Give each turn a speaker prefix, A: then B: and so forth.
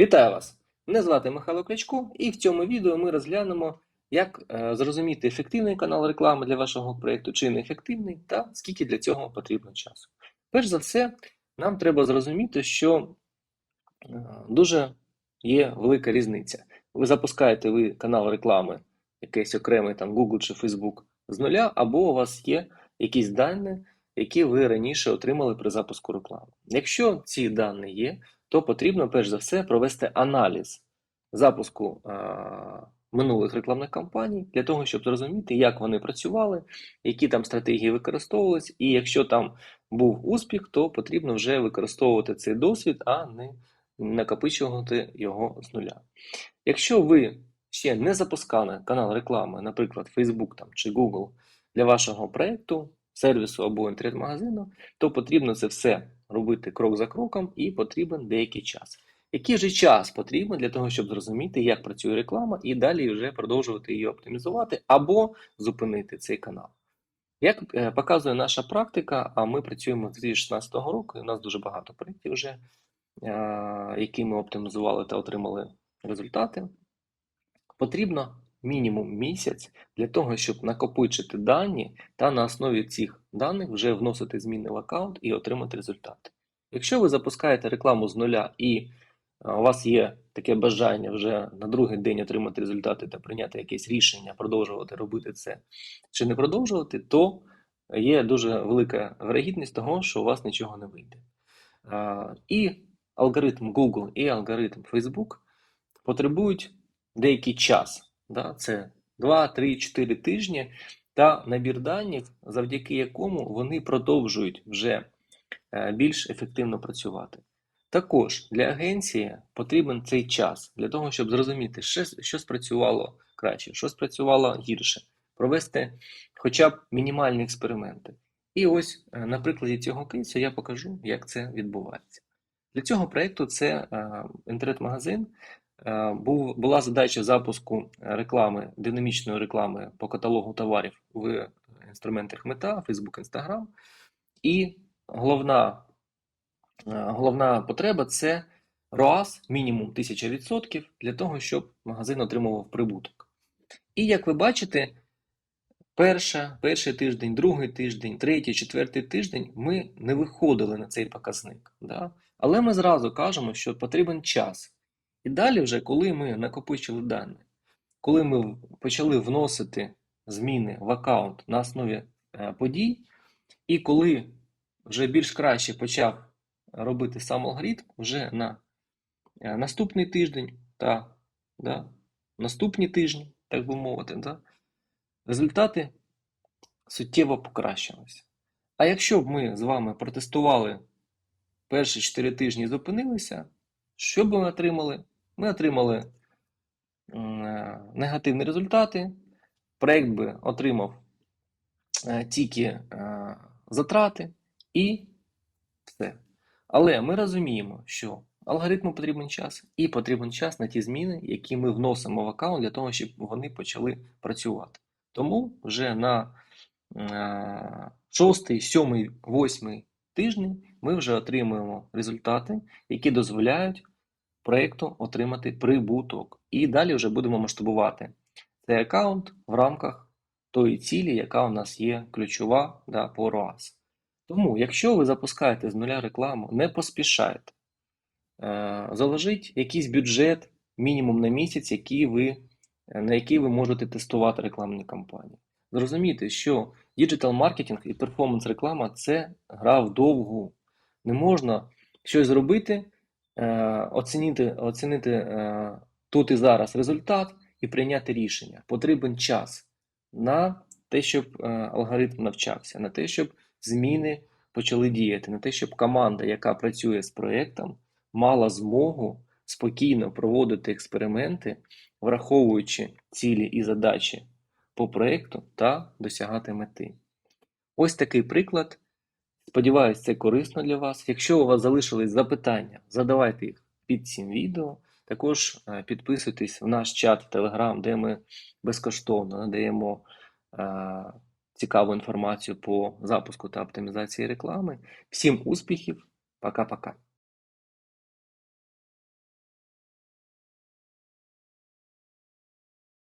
A: Вітаю вас! Мене звати Михайло Клячко, і в цьому відео ми розглянемо, як е, зрозуміти ефективний канал реклами для вашого проєкту чи неефективний, та скільки для цього потрібно часу. Перш за все, нам треба зрозуміти, що е, дуже є велика різниця. Ви запускаєте ви канал реклами, якийсь окремий там Google чи Facebook з нуля, або у вас є якісь дані, які ви раніше отримали при запуску реклами. Якщо ці дані є, то потрібно перш за все провести аналіз запуску а, минулих рекламних кампаній для того, щоб зрозуміти, як вони працювали, які там стратегії використовувались, і якщо там був успіх, то потрібно вже використовувати цей досвід, а не накопичувати його з нуля. Якщо ви ще не запускали канал реклами, наприклад, Facebook там, чи Google для вашого проєкту, сервісу або інтернет-магазину, то потрібно це все робити крок за кроком і потрібен деякий час. Який же час потрібен для того, щоб зрозуміти, як працює реклама, і далі вже продовжувати її оптимізувати або зупинити цей канал? Як е, показує наша практика, а ми працюємо з 2016 року, і у нас дуже багато проєктів вже, які ми оптимізували та отримали результати, потрібно мінімум місяць для того, щоб накопичити дані та на основі цих даних вже вносити зміни в аккаунт і отримати результати. Якщо ви запускаєте рекламу з нуля і у вас є таке бажання вже на другий день отримати результати та прийняти якесь рішення, продовжувати робити це чи не продовжувати, то є дуже велика вирогідність того, що у вас нічого не вийде. І алгоритм Google і алгоритм Facebook потребують деякий час. Да? Це 2, 3, 4 тижні та набір даних, завдяки якому вони продовжують вже е, більш ефективно працювати. Також для агенції потрібен цей час для того, щоб зрозуміти, що, спрацювало краще, що спрацювало гірше, провести хоча б мінімальні експерименти. І ось е, на прикладі цього кейсу я покажу, як це відбувається. Для цього проєкту це е, інтернет-магазин, був, була задача запуску реклами, динамічної реклами по каталогу товарів в інструментах Мета, Facebook, Instagram. І головна, е, головна потреба це ROAS мінімум 1000% для того, щоб магазин отримував прибуток. І як ви бачите, перша, перший тиждень, другий тиждень, третій, четвертий тиждень ми не виходили на цей показник. Да? Але ми зразу кажемо, що потрібен час. І далі, вже, коли ми накопичили дані, коли ми почали вносити зміни в аккаунт на основі е, подій, і коли вже більш краще почав робити сам алгоритм, вже на е, наступний тиждень та да, наступні тижні, так би мовити, да, результати суттєво покращилися. А якщо б ми з вами протестували перші 4 тижні і зупинилися, що б ми отримали? Ми отримали е, негативні результати. Проєкт би отримав е, тільки е, затрати і все. Але ми розуміємо, що алгоритму потрібен час і потрібен час на ті зміни, які ми вносимо в аккаунт для того, щоб вони почали працювати. Тому вже на 6, 7, 8 тижні ми вже отримуємо результати, які дозволяють проєкту отримати прибуток. І далі вже будемо масштабувати цей аккаунт в рамках тої цілі, яка у нас є ключова да, по ROAS. Тому, якщо ви запускаєте з нуля рекламу, не поспішайте. Е, заложіть якийсь бюджет мінімум на місяць, який ви, на який ви можете тестувати рекламні кампанії. Зрозумійте, що діджитал маркетинг і перформанс реклама це гра вдовгу. Не можна щось зробити Е, оцінити оцінити е, тут і зараз результат і прийняти рішення. Потрібен час на те, щоб е, алгоритм навчався, на те, щоб зміни почали діяти, на те, щоб команда, яка працює з проєктом, мала змогу спокійно проводити експерименти, враховуючи цілі і задачі по проєкту та досягати мети. Ось такий приклад. Сподіваюсь, це корисно для вас. Якщо у вас залишились запитання, задавайте їх під цим відео. Також е, підписуйтесь в наш чат в Telegram, де ми безкоштовно надаємо е, цікаву інформацію по запуску та оптимізації реклами. Всім успіхів, пока-пока.